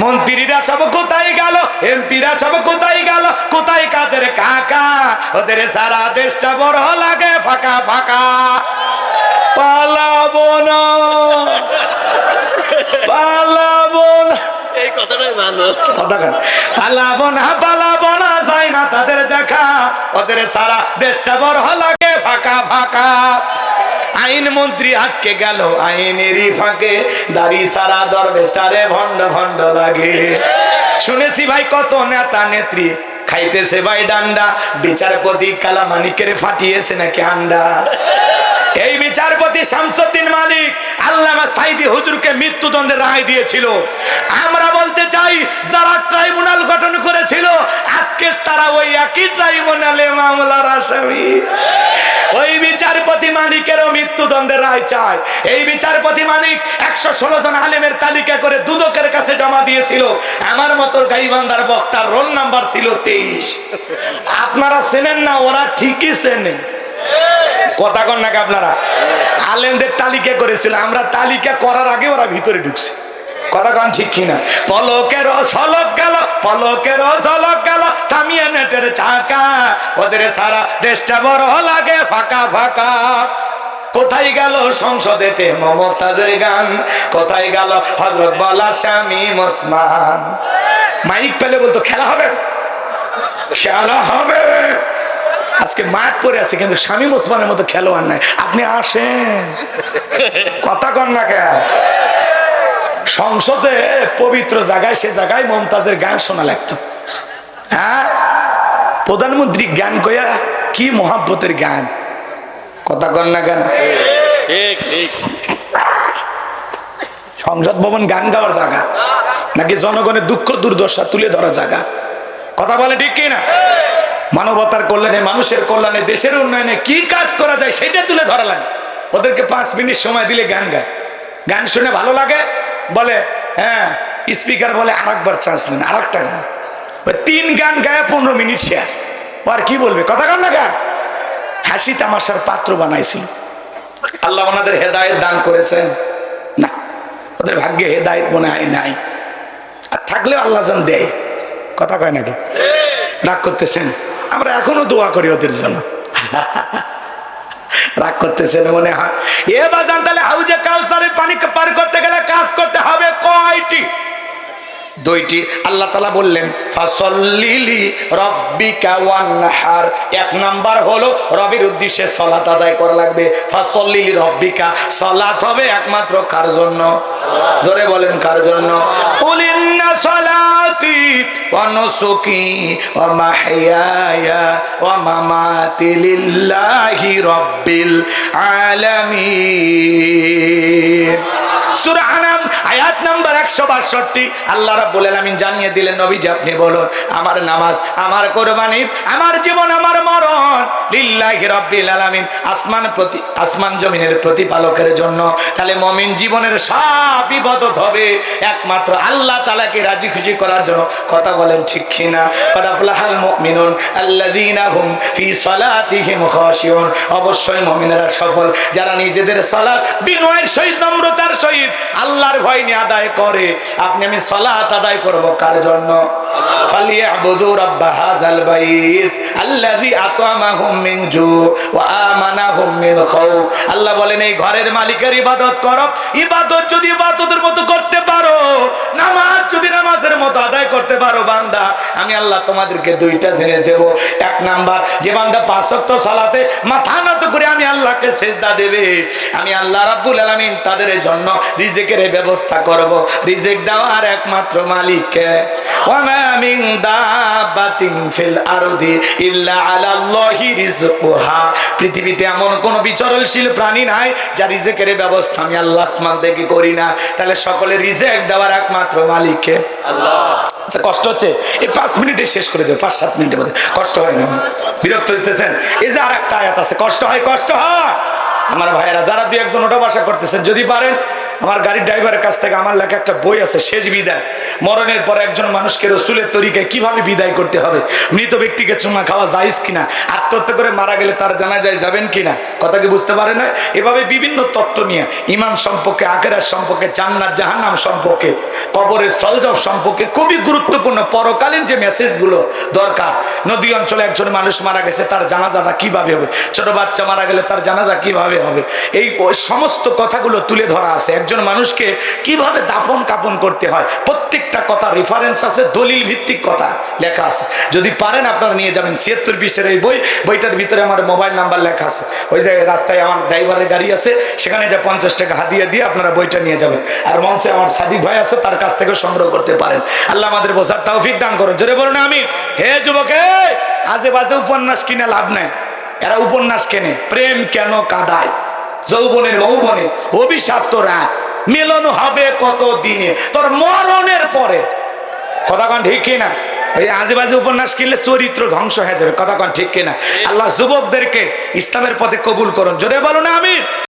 মন্ত্রীরা সব কোথায় গেল? এমপিরা সব কোথায় গেল? কোথায় কাদের কাকা? ওদের সারা দেশটা বড় লাগে ফাঁকা ফাঁকা। পালাবো না। পালাবো না। এই কথাটাই ভালো। কথা কেন? পালাবো না পালাবো না যায় না তাদের দেখা। ওদের সারা দেশটা বড় লাগে ফাঁকা ফাঁকা। আইন মন্ত্রী আটকে গেল। আইনেরই ফাঁকে দাড়ি সারা দরবেশটারে ভণ্ড ভণ্ড লাগে। শুনেছি ভাই কত নেতা নেত্রী খাইতেছে ভাই ডান্ডা। বিচারপতি কালামানিকের ফাটিয়েছে নাকি আন্ডা এই বিচারপতি শামসুদ্দিন মালিক আল্লামা সাইদি হুজুরকে মৃত্যুদণ্ডের রায় দিয়েছিল। আমরা চাই, যারা ট্রাইব্যুনাল গঠন করেছিল, আজকে তারা ওই একই ট্রাইব্যুনালে মামলার আসামি। ওই বিচারপতি মালিকেরও মৃত্যুদণ্ডের রায় চায় এই বিচারপতি মালিক একশো ষোলো জন আলেমের তালিকা করে দুদকের কাছে জমা দিয়েছিল। আমার মতো গাইবান্দার বক্তার রোল নাম্বার ছিল তেইশ। আপনারা চেনেন না, ওরা ঠিকই চেনে। কথা কন নাকি আপনারা? আলেমদের তালিকা করেছিল। আমরা তালিকা করার আগে ওরা ভিতরে ঢুকছে। কথা কন ঠিক কিনা? পলকের সলক গেল, পলকের সলক গেল, থামিয়ে নেটের চাকা। ওদের সারা দেশটা বড় লাগে ফাঁকা ফাঁকা। কোথায় গেল সংসদেতে মমতাজের গান? কোথায় গেল হজরত বলা স্বামী মুসমান মাইক পেলে বলতো, খেলা হবে। খেলা হবে। আজকে মাঠ পরে আছে, কিন্তু স্বামী মুসলমানের মতো খেলোয়াড় নাই। আপনি আসেন। কথা কন না কে সংসদে পবিত্র জায়গায়, সে জায়গায় মমতাজের গান শোনা লাগতো। হ্যাঁ? প্রধানমন্ত্রী গান কইয়া কি মহাব্বতের গান? কথা কন না কেন? ঠিক সংসদ ভবন গান গাওয়ার জায়গা, নাকি জনগণের দুঃখ দুর্দশা তুলে ধরা জায়গা? কথা বলে ঠিক কি না মানবতার কল্যাণে, মানুষের কল্যাণে, দেশের উন্নয়নে কি কাজ করা যায় সেটা তুলে ধরা লাগে। ওদেরকে পাঁচ মিনিট সময় দিলে গান গায়। গান শুনে ভালো লাগে? বলে হ্যাঁ স্পিকার বলে আর একবার চান্স নেন আর একটা গান। ওই তিন গান গায়ে পনেরো মিনিট শেয়ার ও আর কি বলবে? কথা গান না গা হাসি তামাশার পাত্র বানাইছিল। আল্লাহ ওনাদের হেদায়েত দান করেছেন। না, ওদের ভাগ্যে হেদায়েত মনে হয় নাই। আর থাকলেও আল্লাহ যেন দেয়। কথা কয় নাকি রাগ করতেছেন। আমরা এখনও দোয়া করি ওদের জন্য। রাগ করতেছেন মনে হয়। এ বাজান তাহলে হাউজে কাউসারের পানি পার করতে গেলে কাজ করতে হবে কয়টি? দুইটি। আল্লাহ তালা বললেন, ফাসল্লিলি রব্বিকা ওয়ানহার। এক নাম্বার হলো, রবির উদ্দেশ্যে সলাত আদায় করা লাগবে। ফাসল্লিলি রব্বিকা। সলাত হবে একমাত্র কার জন্য? জোরে বলেন কার জন্য? উলিন্না সলাতি ওয়া নুসুকি ওয়া মাহইয়ায়া ওয়া মামাতি লিল্লাহি রব্বিল আলামিন আনাম, আয়াত নাম্বার 162 আল্লাহ রাব্বুল আলামিন জানিয়ে দিলেন, নবীজি আপনি বলুন, আমার নামাজ, আমার কুরবানি, আমার জীবন, আমার মরণ লিল্লাহি রাব্বিল আলামিন। আসমান প্রতি, আসমান জমিনের প্রতিপালকের জন্য। তাহলে মমিন জীবনের সব বিপদ হবে। একমাত্র আল্লাহ তালাকে রাজি খুশি করার কথা বলেন ঠিক কিনা। অবশ্যই সফল। যারা নিজেদের বিনয়ের সহিত, নম্রতার সহিত আল্লাহর ভয় নিয়ে আদায় করে, আপনি আমি সালাত আদায় করব কার জন্য? ফালিয়াবুদু রাব্বা হাযাল বাইত মিন জু ওয়া মিন খাউফ আল্লাহ বলেন, এই ঘরের মালিকের ইবাদত করো। ইবাদত যদি ইবাদতের মতো করতে পারো, নামাজ যদি নামাজের মতো আদায় করতে পারো বান্দা, আমি আল্লাহ তোমাদেরকে দুইটা জিনিস দেব। এক নাম্বার, যে বান্দা পাঁচ সালাতে মাথা নত করে আমি আল্লাহকে সেজদা দেবে। আমি আল্লাহ রাব্বুল আলামিন তাদের জন্য রিজিকের ব্যবস্থা করব। রিজিক দেওয়ার একমাত্র মালিককে। ওয়ামা মিন পৃথিবীতে এমন কোন বিচরণশীল প্রাণী নাই যা রিজেকের ব্যবস্থা আমি আল্লাহ আসমান দেখি করি না। তাহলে সকলে রিজেক দেওয়ার একমাত্র মালিককে। আচ্ছা কষ্ট হচ্ছে? এই পাঁচ মিনিটে শেষ করে দেবে পাঁচ সাত মিনিটের মধ্যে। কষ্ট হয় না? বিরক্ত হইতেছেন? এই যে আর একটা আয়াত আছে কষ্ট হয় কষ্ট হয়। আমার ভাইয়েরা যারা দু একজন ওটা বাসা করতেছেন যদি পারেন আমার গাড়ির ড্রাইভারের কাছ থেকে আমার লেখা একটা বই আছে, শেষ বিদায়। মরণের পর একজন মানুষকে রসুলের তরিকায় কীভাবে বিদায় করতে হবে? মৃত ব্যক্তিকে চুমা খাওয়া যাইজ কিনা? আত্মহত্যা করে মারা গেলে তার জানা যায় যাবেন কিনা? কথা কি বুঝতে পারে না? এভাবে বিভিন্ন তত্ত্ব নিয়ে ইমান সম্পর্কে আখেরার সম্পর্কে, জান্নাত, জাহান্নাম সম্পর্কে, কবরের সলজব সম্পর্কে খুবই গুরুত্বপূর্ণ, পরকালীন যে মেসেজগুলো দরকার। নদী অঞ্চলে একজন মানুষ মারা গেছে, তার জানাজাটা কীভাবে হবে? ছোট বাচ্চা মারা গেলে তার জানাজা কীভাবে হবে? এই সমস্ত কথাগুলো তুলে ধরা আছে। একজন মানুষকে কীভাবে দাফন কাপন করতে হয়? প্রত্যেকটা কথা রেফারেন্স আছে, দলিল ভিত্তিক কথা লেখা আছে। যদি পারেন আপনারা নিয়ে যাবেন। ছিয়াত্তর পৃষ্ঠের এই বই, বইটার ভিতরে আমার মোবাইল নাম্বার লেখা আছে। ওই যে রাস্তায় আমার ড্রাইভারের গাড়ি আছে, সেখানে যে পঞ্চাশ টাকা হাতিয়ে দিয়ে আপনারা বইটা নিয়ে যাবেন। আর মঞ্চে আমার সাদিক ভাই আছে, তার কাছ থেকে সংগ্রহ করতে পারেন। আল্লাহ আমাদের বোঝার তৌফিক দান করুন। জোরে বলুন আমি হে যুবক, আজে বাজে উপন্যাস কিনে লাভ নেই। এরা উপন্যাস কেনে। প্রেম কেন কাদায়? যৌবনের মৌবনে অভিশাপ রাত মিলন হবে কত দিনে তোর মরণের পরে। কথা কন ঠিক কিনা? ওই আজেবাজে উপন্যাস কিনলে চরিত্র ধ্বংস হয়ে যাবে। কথা কন ঠিক কিনা? আল্লাহ যুবকদেরকে ইসলামের পথে কবুল করুন। জোরে বলো না আমি